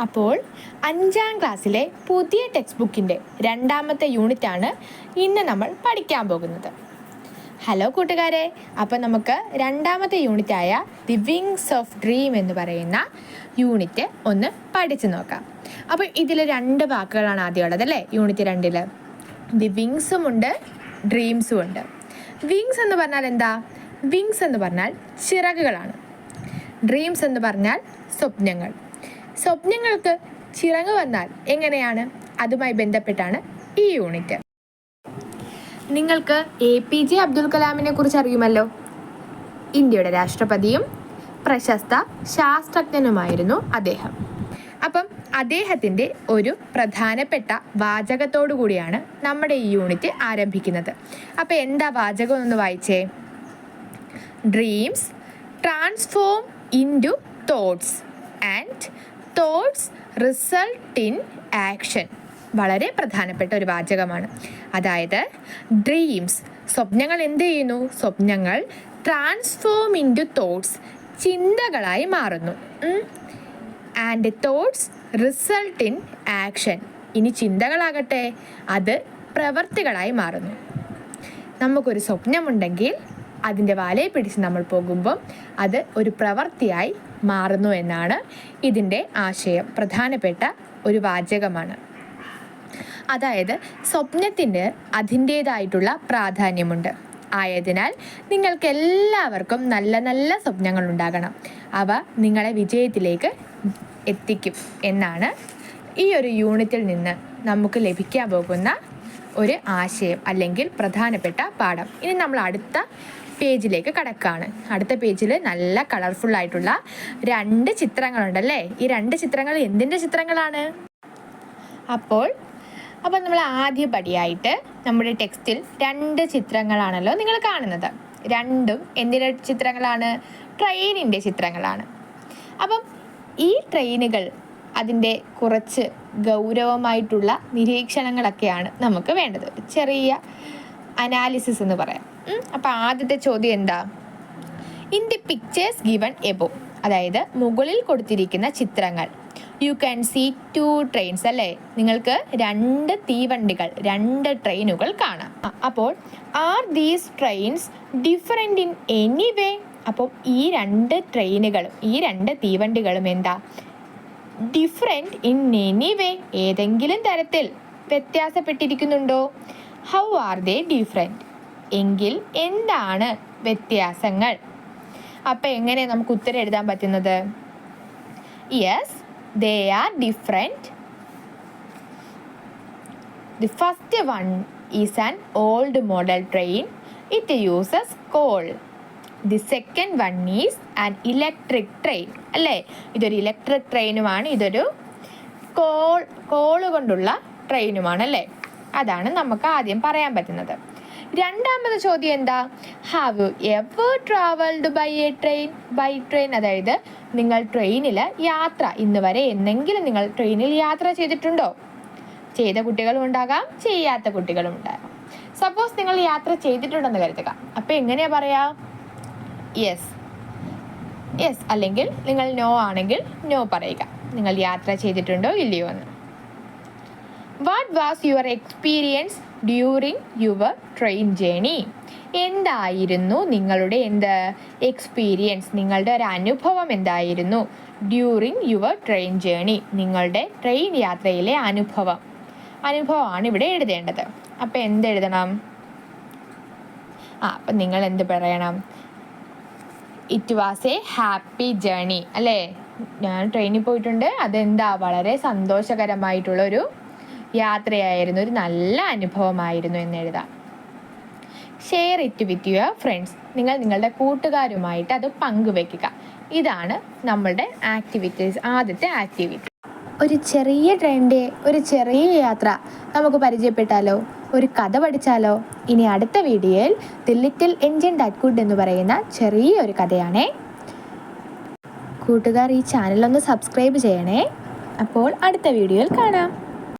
അപ്പോൾ അഞ്ചാം ക്ലാസ്സിലെ പുതിയ ടെക്സ്റ്റ് ബുക്കിന്റെ രണ്ടാമത്തെ യൂണിറ്റ് ആണ് ഇന്ന് നമ്മൾ പഠിക്കാൻ പോകുന്നത്. ഹലോ കൂട്ടുകാരെ അപ്പോൾ നമുക്ക് രണ്ടാമത്തെ യൂണിറ്റായ ദി വിങ്സ് ഓഫ് ഡ്രീം എന്ന് പറയുന്ന യൂണിറ്റ് ഒന്ന് പഠിച്ചു നോക്കാം. അപ്പോൾ ഇതിൽ രണ്ട് വാക്കുകളാണ് ആദ്യം ഉള്ളത് അല്ലേ? യൂണിറ്റ് രണ്ടിൽ. ദി വിങ്സും ഉണ്ട് ഡ്രീംസും ഉണ്ട്. വിങ്സ് എന്ന് പറഞ്ഞാൽ എന്താ? വിങ്സ് എന്ന് പറഞ്ഞാൽ ചിറകുകളാണ്. ഡ്രീംസ് എന്ന് പറഞ്ഞാൽ സ്വപ്നങ്ങൾ. സ്വപ്നങ്ങൾക്ക് ചിറങ്ങ് വന്നാൽ എങ്ങനെയാണ്? അതുമായി ബന്ധപ്പെട്ടാണ് ഈ യൂണിറ്റ്. നിങ്ങൾക്ക് എ പി ജെ അബ്ദുൽ കലാമിനെ കുറിച്ച് അറിയുമല്ലോ? ഇന്ത്യയുടെ രാഷ്ട്രപതിയും പ്രശസ്ത ശാസ്ത്രജ്ഞനുമായിരുന്നു അദ്ദേഹം. അപ്പം അദ്ദേഹത്തിന്റെ ഒരു പ്രധാനപ്പെട്ട വാചകത്തോടു കൂടിയാണ് നമ്മുടെ ഈ യൂണിറ്റ് ആരംഭിക്കുന്നത്. അപ്പോൾ എന്താ വാചകം ഒന്ന് വായിച്ചേ? Dreams transform into thoughts and thoughts result in action വളരെ പ്രധാനപ്പെട്ട ഒരു വാചകമാണ്. അതായത് ഡ്രീംസ് സ്വപ്നങ്ങൾ എന്ത് ചെയ്യുന്നു? സ്വപ്നങ്ങൾ ട്രാൻസ്ഫോം ഇൻ ടു തോട്ട്സ് ചിന്തകളായി മാറുന്നു. And thoughts result in action ഇനി ചിന്തകളാകട്ടെ അത് പ്രവർത്തികളായി മാറുന്നു. നമുക്കൊരു സ്വപ്നമുണ്ടെങ്കിൽ അതിന്റെ വാലയെ പിടിച്ച് നമ്മൾ പോകുമ്പം അത് ഒരു പ്രവൃത്തിയായി മാറുന്നു എന്നാണ് ഇതിന്റെ ആശയം. പ്രധാനപ്പെട്ട ഒരു വാചകമാണ്. അതായത് സ്വപ്നത്തിന് അതിന്റേതായിട്ടുള്ള പ്രാധാന്യമുണ്ട്. ആയതിനാൽ നിങ്ങൾക്ക് എല്ലാവർക്കും നല്ല നല്ല സ്വപ്നങ്ങൾ ഉണ്ടാകണം. അവ നിങ്ങളെ വിജയത്തിലേക്ക് എത്തിക്കും എന്നാണ് ഈ ഒരു യൂണിറ്റിൽ നിന്ന് നമുക്ക് ലഭിക്കാൻ പോകുന്ന ഒരു ആശയം അല്ലെങ്കിൽ പ്രധാനപ്പെട്ട പാഠം. ഇനി നമ്മൾ അടുത്ത പേജിലേക്ക് കടക്കുകയാണ് അടുത്ത പേജിൽ നല്ല കളർഫുൾ ആയിട്ടുള്ള രണ്ട് ചിത്രങ്ങളുണ്ടല്ലേ? ഈ രണ്ട് ചിത്രങ്ങൾ എന്തിന്റെ ചിത്രങ്ങളാണ്? അപ്പോൾ അപ്പോൾ നമ്മൾ ആദ്യ പടിയായിട്ട് നമ്മുടെ ടെക്സ്റ്റിൽ രണ്ട് ചിത്രങ്ങളാണല്ലോ നിങ്ങൾ കാണുന്നത്. രണ്ടും എന്തിന്റെ ചിത്രങ്ങളാണ്? ട്രെയിനിന്റെ ചിത്രങ്ങളാണ്. അപ്പം ഈ ട്രെയിനുകൾ അതിന്റെ കുറച്ച് ഗൗരവമായിട്ടുള്ള നിരീക്ഷണങ്ങളൊക്കെയാണ് നമുക്ക് വേണ്ടത്. ചെറിയ അനാലിസിസ് എന്ന് പറയാം. അപ്പോൾ ആദ്യത്തെ ചോദ്യം എന്താ? In the pictures given above അതായത് മുകളിൽ കൊടുത്തിരിക്കുന്ന ചിത്രങ്ങൾ you can see two trains അല്ലേ? നിങ്ങൾക്ക് രണ്ട് തീവണ്ടികൾ രണ്ട് ട്രെയിനുകൾ കാണാം. അപ്പോൾ are these trains different in any way അപ്പോൾ ഈ രണ്ട് ട്രെയിനുകളും ഈ രണ്ട് തീവണ്ടികളും എന്താ? ഡിഫറെന്റ് ഇൻ എനി വേ ഏതെങ്കിലും തരത്തിൽ വ്യത്യാസപ്പെട്ടിരിക്കുന്നുണ്ടോ? ഹൗ ആർ ദേ ഡിഫറെന്റ് എങ്കിൽ എന്താണ് വ്യത്യാസങ്ങൾ? അപ്പം എങ്ങനെ നമുക്ക് ഉത്തരം എഴുതാൻ പറ്റുന്നത്? Yes they are different the first one is an old model train it uses coal the second one is an electric train അല്ലേ? ഇതൊരു ഇലക്ട്രിക് ട്രെയിനുമാണ് ഇതൊരു കോൾ കോൾ കൊണ്ടുള്ള ട്രെയിനുമാണ് അല്ലേ? അതാണ് നമുക്ക് ആദ്യം പറയാൻ പറ്റുന്നത്. രണ്ടാമത് ചോദ്യം എന്താ? Have you ever travelled by a train by train അതായത് നിങ്ങൾ ട്രെയിനിൽ യാത്ര ഇന്ന് വരെ എന്നെങ്കിലും നിങ്ങൾ ട്രെയിനിൽ യാത്ര ചെയ്തിട്ടുണ്ടോ? ചെയ്ത കുട്ടികളും ഉണ്ടാകാം ചെയ്യാത്ത കുട്ടികളും ഉണ്ടാകാം. സപ്പോസ് നിങ്ങൾ യാത്ര ചെയ്തിട്ടുണ്ടെന്ന് കരുതുക. അപ്പോൾ എങ്ങനെയാ പറയാ? യെസ് യെസ് അല്ലെങ്കിൽ നിങ്ങൾ നോ ആണെങ്കിൽ നോ പറയുക. നിങ്ങൾ യാത്ര ചെയ്തിട്ടുണ്ടോ ഇല്ലയോ എന്ന്. What was your experience during your train journey എന്തായിരുന്നു നിങ്ങളുടെ എന്ത് എക്സ്പീരിയൻസ് നിങ്ങളുടെ ഒരു അനുഭവം എന്തായിരുന്നു ഡ്യൂറിങ് യുവർ ട്രെയിൻ ജേണി നിങ്ങളുടെ ട്രെയിൻ യാത്രയിലെ അനുഭവം. അനുഭവമാണ് ഇവിടെ എഴുതേണ്ടത്. അപ്പോൾ എന്തെഴുതണം? ആ അപ്പം നിങ്ങൾ എന്ത് പറയണം? It was a happy journey അല്ലേ? ഞാൻ ട്രെയിനിൽ പോയിട്ടുണ്ട്. അതെന്താ? വളരെ സന്തോഷകരമായിട്ടുള്ള ഒരു യാത്രയായിരുന്നു. ഒരു നല്ല അനുഭവമായിരുന്നു എന്ന് എഴുതാം. Share it with your friends നിങ്ങൾ നിങ്ങളുടെ കൂട്ടുകാരുമായിട്ട് അത് പങ്കുവെക്കുക ഇതാണ് നമ്മളുടെ ആക്ടിവിറ്റീസ് ആദ്യത്തെ ആക്ടിവിറ്റി ഒരു ചെറിയ ട്രെയിനിന്റെ ഒരു ചെറിയ യാത്ര നമുക്ക് പരിചയപ്പെട്ടാലോ? ഒരു കഥ പഠിച്ചാലോ? ഇനി അടുത്ത വീഡിയോയിൽ the little engine that could എന്ന് പറയുന്ന ചെറിയൊരു കഥയാണേ. കൂട്ടുകാർ ഈ ചാനലൊന്ന് സബ്സ്ക്രൈബ് ചെയ്യണേ. അപ്പോൾ അടുത്ത വീഡിയോയിൽ കാണാം.